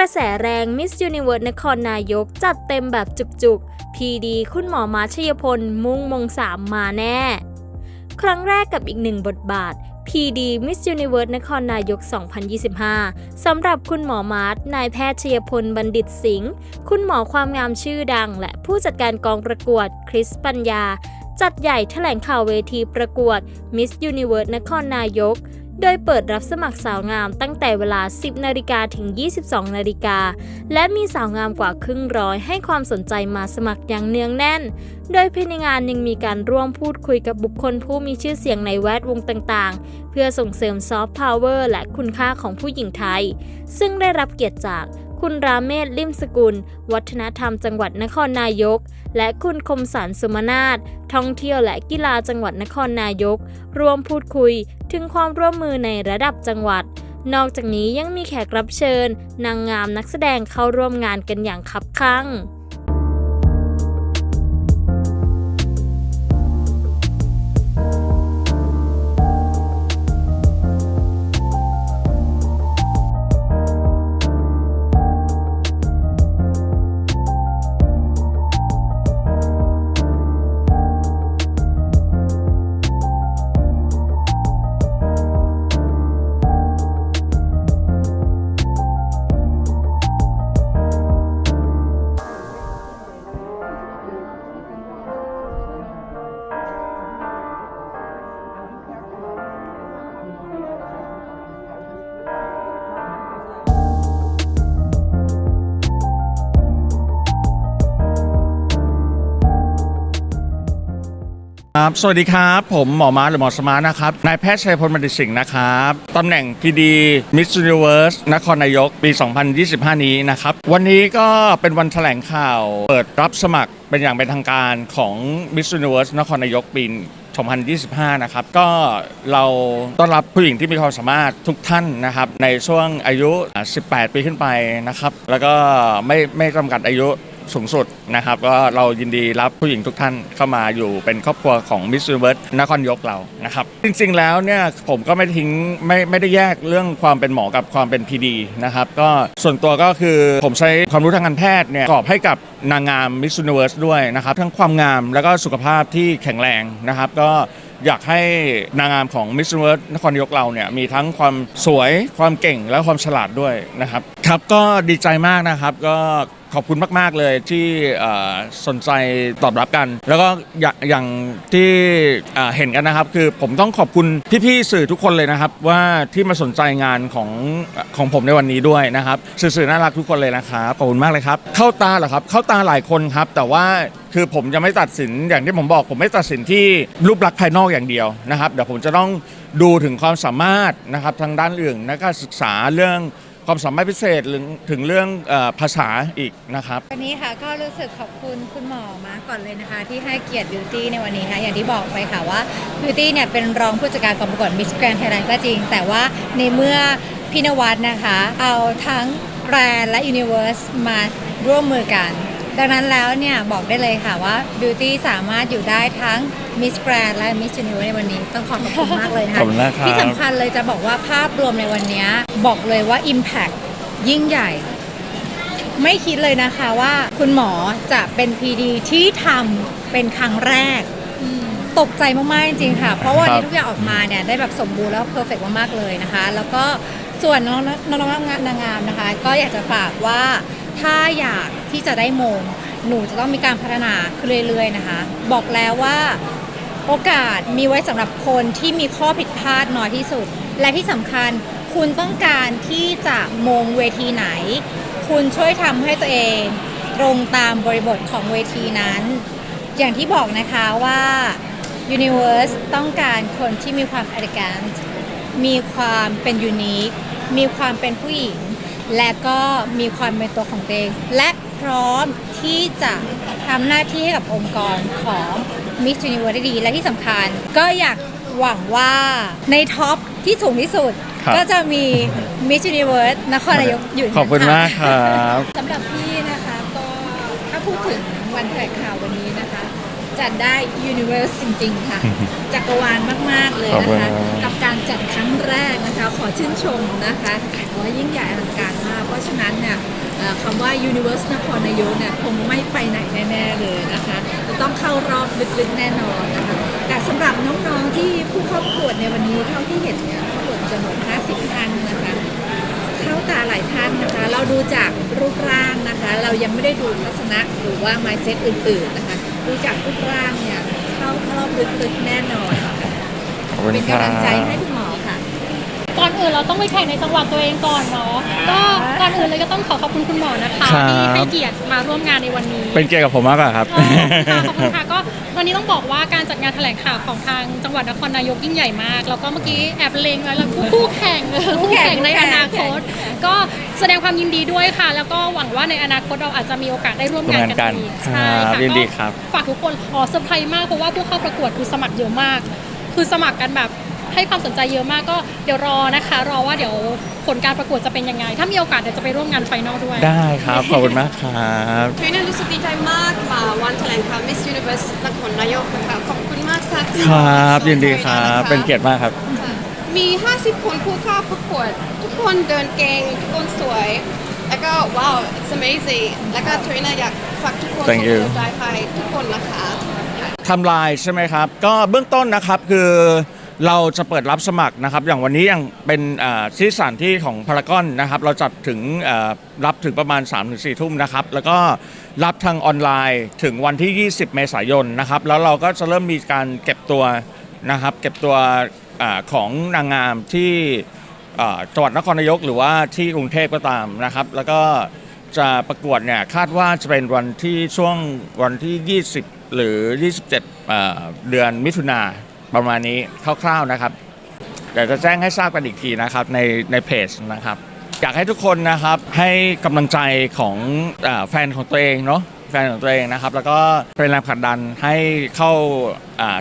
ระแสแรง Miss Universe นครนายกจัดเต็มแบบจุกๆ พีดีคุณหมอมาชยพล มุ่งมงสามมาแน่ ครั้งแรกกับอีกหนึ่งบทบาท PD Miss Universe นครนายก 2025 สำหรับคุณหมอมาร์ทนายแพทย์ชยพลบัณฑิตสิงห์ คุณหมอความงามชื่อดัง และผู้จัดการกองประกวดคริสปัญญา จัดใหญ่แถลงข่าวเวทีประกวด Miss Universe นครนายก โดยเปิดรับสมัครสาวงามตั้งแต่เวลา 10 นาฬิกาถึง 22 นาฬิกา และมีสาวงามกว่าครึ่งร้อยให้ความสนใจมาสมัครอย่างเนืองแน่น โดยภายในงานยังมีการร่วมพูดคุยกับบุคคลผู้มีชื่อเสียงในแวดวงต่างๆ เพื่อส่งเสริมซอฟต์พาวเวอร์และคุณค่าของผู้หญิงไทย ซึ่งได้รับเกียรติจากคุณราเมศลิมสกุล วัฒนธรรมจังหวัดนครนายก และคุณคมสันสุมนาถท่องเที่ยวและกีฬาจังหวัดนครนายก รวมพูดคุย ถึงความร่วมมือในระดับจังหวัด นอกจากนี้ยังมีแขกรับเชิญ นางงามนักแสดงเข้าร่วมงานกันอย่างคับคั่ง ครับสวัสดีครับ ผมหมอมาหรือหมอสมาร์นะครับ นายแพทย์ชัยพลบัณฑิสิงห์นะครับ ตำแหน่ง PD Miss Universe นครนายก ปี 2025 นี้นะครับ วันนี้ก็เป็นวันแถลงข่าว เปิดรับสมัครเป็นอย่างเป็นทางการของ Miss Universe นครนายกปี2025 นะครับ ก็เราต้อนรับผู้หญิงที่มีความสามารถทุกท่านนะครับ ในช่วงอายุ 18 ปีขึ้นไปนะครับ แล้วก็ไม่ไม่จำกัดอายุ สูงสุดนะครับก็เรายินดีรับผู้หญิงทุกท่านเข้ามาอยู่เป็นครอบครัวของ Miss Universe นครยกเรานะครับ จริงๆแล้วเนี่ยผมก็ไม่ทิ้งไม่ไม่ได้แยกเรื่องความเป็นหมอกับความเป็น PD นะครับก็ส่วนตัวก็คือผมใช้ความรู้ทางการแพทย์เนี่ยกรอบให้กับนางงาม Miss Universe ด้วยนะครับ ทั้งความงามแล้วก็สุขภาพที่แข็งแรงนะครับ ก็อยากให้นางงามของ Miss Universe นครนายกเราเนี่ยมีทั้งความสวยความเก่งและความฉลาดด้วยนะครับครับก็ดีใจมากนะครับก็ ขอบคุณมาก ๆ เลยที่สนใจตอบรับกัน แล้วก็อย่างางที่เห็นกันนะครับ คือผมต้องขอบคุณพี่ๆสื่อทุกคนเลยนะครับ ว่าที่มาสนใจงานของของผมในวันนี้ด้วยนะครับ สื่อๆน่ารักทุกคนเลยนะครับขอบคุณมากเลยครับ เข้าตาเหรอครับ เข้าตาหลายคนครับ แต่ว่าคือผมจะไม่ตัดสินอย่างที่ผมบอก ผมไม่ตัดสินที่รูปลักษณ์ภายนอกอย่างเดียวนะครับเดี๋ยวผมจะต้องดูถึงความสามารถนะครับทางด้านอื่นและการศึกษาเรื่อง ความสามารถพิเศษหรือถึงเรื่องอภาษาอีกนะครับ วันนี้ค่ะก็รู้สึกขอบคุณคุณหมอมาก่อนเลยนะคะ ที่ให้เกียรติบิวตี้ในวันนี้นะคะอย่างที่บอกไปค่ะว่าบิวตี้เนี่ยเป็นรองผู้จัดการกองประกวดมิสแกรนไทยแลนด์ก็จริง แต่ว่าในเมื่อพี่นวัดนะคะ เอาทั้งแกรนและยูนิเวอร์สมาร่วมมือกัน ดังนั้นแล้วเนี่ยบอกได้เลยค่ะว่าบิวตี้สามารถอยู่ได้ทั้งมิสแกรนและมิส s u นิเว r ร์ในวันนี้ ต้องขอขอบคุณมากเลยนะขคะอบคุณมากครับ ที่สำคัญเลยจะบอกว่าภาพรวมในวันนี้ บอกเลยว่า Impact ยิ่งใหญ่ ไม่คิดเลยนะคะว่าคุณหมอจะเป็น PD ที่ทำเป็นครั้งแรก ตกใจมาก ๆ จริง ๆ ค่ะ เพราะว่าครับ ทุกอย่างออกมาเนี่ย ได้แบบสมบูรณ์แล้วเพอร์เฟกมาก ๆ เลยนะคะ แล้วก็ส่วนน้องๆน้องๆนางงามนะคะ ก็อยากจะฝากว่า ถ้าอยากที่จะได้มง หนูจะต้องมีการพัฒนาขึ้นเรื่อยๆนะคะ บอกแล้วว่าโอกาสมีไว้สำหรับคนที่มีข้อผิดพลาดน้อยที่สุด และที่สำคัญคุณต้องการที่จะมงเวทีไหน คุณช่วยทำให้ตัวเองตรงตามบริบทของเวทีนั้น อย่างที่บอกนะคะว่า Universe ต้องการคนที่มีความ elegant มีความเป็นยูนิค มีความเป็นผู้หญิง และก็มีความเป็นตัวของตัวเอง และพร้อมที่จะทำหน้าที่ให้กับองค์กรของ Miss Universe ได้ดี และที่สำคัญก็อยากหวังว่าในท็อปที่สูงที่สุด ครับ ก็จะมี Miss Universe นครนายกอยู่ขอบคุณนะะมากครับ สำหรับพี่นะคะก็ถ้าพูดถึงวันแถลงข่าววันนี้นะคะ จัดได้ Universe จริง ๆ ค่ะ จักรวาลมาก ๆ เลยขอบนะคุณคะครับกับการจัดครั้งแรกนะคะ ขอชื่นชมนะคะขอให้ยิ่งใหญ่อลังการมาก เพราะฉะนั้นเนี่ยว่า Universe นครนายกเนี่ยคงไม่ไปไหนแน่ ๆ เลยนะคะ จะต้องเข้ารอบลึก ๆ แน่นอนนะคะ แต่สำหรับน้องๆที่ผู้เข้าประกวดในวันนี้เท่าที่เห็นเนี่ยประกวดจำนวน50ท่านนะคะเข้าตาหลายท่านนะคะ เราดูจากรูปร่างนะคะ เรายังไม่ได้ดูลักษณะหรือว่า mindset อื่น ๆ นะคะ ดูจากรูปร่างเนี่ยเข้ารอบลึกๆแน่นอนค่ะขอบคุณเป็นครักำลังใจบให้คุณหมอค่ะ ก่อนอื่นเราต้องไปแข่งในจังหวัดตัวเองก่อนเนาะก็ก่อนอื่นเลยก็ต้องขอขอบคุณคุณหมอนะคะครับ ที่ให้เกียรติมาร่วมงานในวันนี้เป็นเกียรติกับผมมากกว่าครับอ๋อค่ะขอบคุณค่ะก็ วันนี้ต้องบอกว่าการจัดงานแถลงข่าวของทางจังหวัดนครนายกยิ่งใหญ่มาก แล้วก็เมื่อกี้แอบเลงไว้แล้วคู่แข่งเออคู่คู่แข่งแข่งในคู่แข่องนาคต ก็แสดงความยินดีด้วยค่ะ แล้วก็หวังว่าในอนาคตเราอาจจะมีโอกาสได้ร่วมงานกันร่วมงานกันอีกครัใช่บค่ะยินดีก็ครับฝากทุกคนขอเซอร์ไพรส์มากเพราะว่าผู้เข้าประกวดคือสมัครเยอะมาก คือสมัครกันแบบ ให้ความสนใจเยอะมากก็เดี๋ยวรอนะคะ รอว่าเดี๋ยวผลการประกวดจะเป็นยังไง ถ้ามีโอกาสเดี๋ยวจะไปร่วมงานไฟนอลด้วย ได้ครับ ขอบคุณมากครับทรีน่ารู้สึกดีใจมากมาวันแถลงข่าว Miss Universe นครนายกนะคะขอบคุณมากค่ะณหมอครับ ยินดีคสรัวยบนะคะเป็นเกียรติมากครับค่ะมี 50 คนผู้เข้าประกวด ทุกคนเดินเก่งทุกคนสวย แล้วก็ว้าว it's amazing แล้วก็ทรีน่าอยากฝากทุกคน Thank you ส่งกำลังใจให้ทุกคนนะคะทำลายใช่ไหมครับ ก็เบื้องต้นนะครับคือ เราจะเปิดรับสมัครนะครับ อย่างวันนี้ยังเป็นอ่าที่สถานที่ของพารากอนนะครับ เราจัดถึงรับถึงประมาณ 3-4 ทุ่มนะครับ แล้วก็รับทางออนไลน์ถึงวันที่ 20 เมษายนนะครับ แล้วเราก็จะเริ่มมีการเก็บตัวนะครับ เก็บตัวอของนางงามที่จังหวัดนครนายกหรือว่าที่กรุงเทพก็ตามนะครับ แล้วก็จะประกวดเนี่ยคาดว่าจะเป็นวันที่ช่วงวันที่ 20 หรือ 27เอ่อเดือนมิถุนา ประมาณนี้คร่าวๆนะครับเดี๋ยวจะแจ้งให้ทราบกันอีกทีนะครับในในเพจนะครับ อยากให้ทุกคนนะครับให้กำลังใจของอแฟนของตัวเองเนาะแฟนของตัวเองนะครับ แล้วก็เป็นแรงผลักดันให้เข้า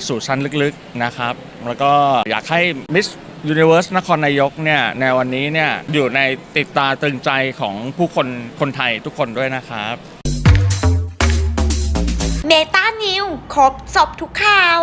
สู่ชั้นลึกๆนะครับ แล้วก็อยากให้ Miss Universe นครนายกเนี่ยในวันนี้เนี่ยอยู่ในติดตาตรึงใจของผู้คนคนไทยทุกคนด้วยนะครับเมตานิวครบสอบทุกข่าว